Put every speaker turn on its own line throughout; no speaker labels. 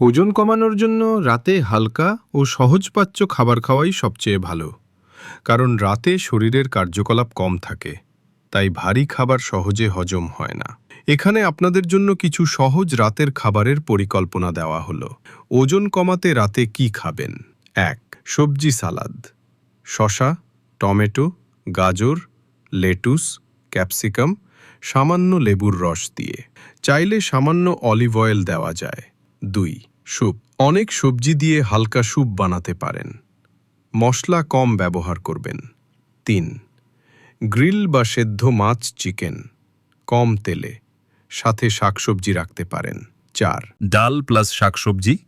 ওজন কমানোর জন্য রাতে হালকা ও সহজপাচ্য খাবার খাওয়াই সবচেয়ে ভালো, কারণ রাতে শরীরের কার্যকলাপ কম থাকে, তাই ভারী খাবার সহজে হজম হয় না। এখানে আপনাদের জন্য কিছু সহজ রাতের খাবারের পরিকল্পনা দেওয়া হলো। ওজন কমাতে রাতে কি খাবেন? এক, সবজি সালাদ। শশা টমেটো, গাজর, লেটুস, ক্যাপসিকাম, সামান্য লেবুর রস দিয়ে। চাইলে সামান্য অলিভ অয়েল দেওয়া যায়। দুই স্যুপ অনেক সবজি দিয়ে হালকা স্যুপ বানাতে পারেন। মশলা কম ব্যবহার করবেন। তিন, গ্রিল বা সেদ্ধ মাছ চিকেন, কম তেলে। সাথে শাকসবজি রাখতে পারেন। চার,
ডাল প্লাস শাকসবজি,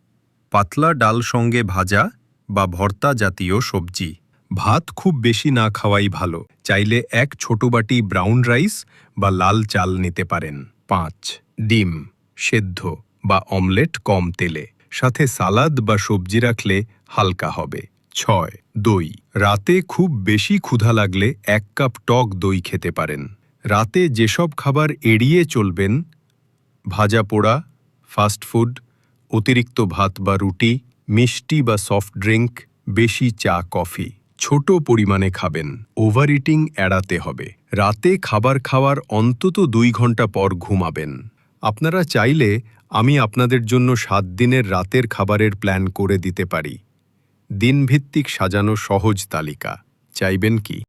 পাতলা ডাল সঙ্গে ভাজা বা ভর্তা জাতীয় সবজি। ভাত খুব বেশি না খাওয়াই ভালো। চাইলে এক ছোট বাটি ব্রাউন রাইস বা লাল চাল নিতে পারেন। পাঁচ, ডিম, সেদ্ধ। বা অমলেট কম তেলে। সাথে সালাদ বা সবজি রাখলে হালকা হবে। ছয়, দই। রাতে খুব বেশি ক্ষুধা লাগলে এক কাপ টক দই খেতে পারেন। রাতে যেসব খাবার এড়িয়ে চলবেন, ভাজা পোড়া ফাস্টফুড অতিরিক্ত ভাত বা রুটি, মিষ্টি বা সফট ড্রিঙ্ক, বেশি চা, কফি। ছোট পরিমাণে খাবেন। ওভার ইটিং এড়াতে হবে। রাতে খাবার খাওয়ার অন্তত দুই ঘণ্টা পর ঘুমাবেন। আপনারা চাইলে আমি আপনাদের জন্য সাত দিনের রাতের খাবারের প্ল্যান করে দিতে পারি। দিনভিত্তিক সাজানো সহজ তালিকা। চাইবেন কি?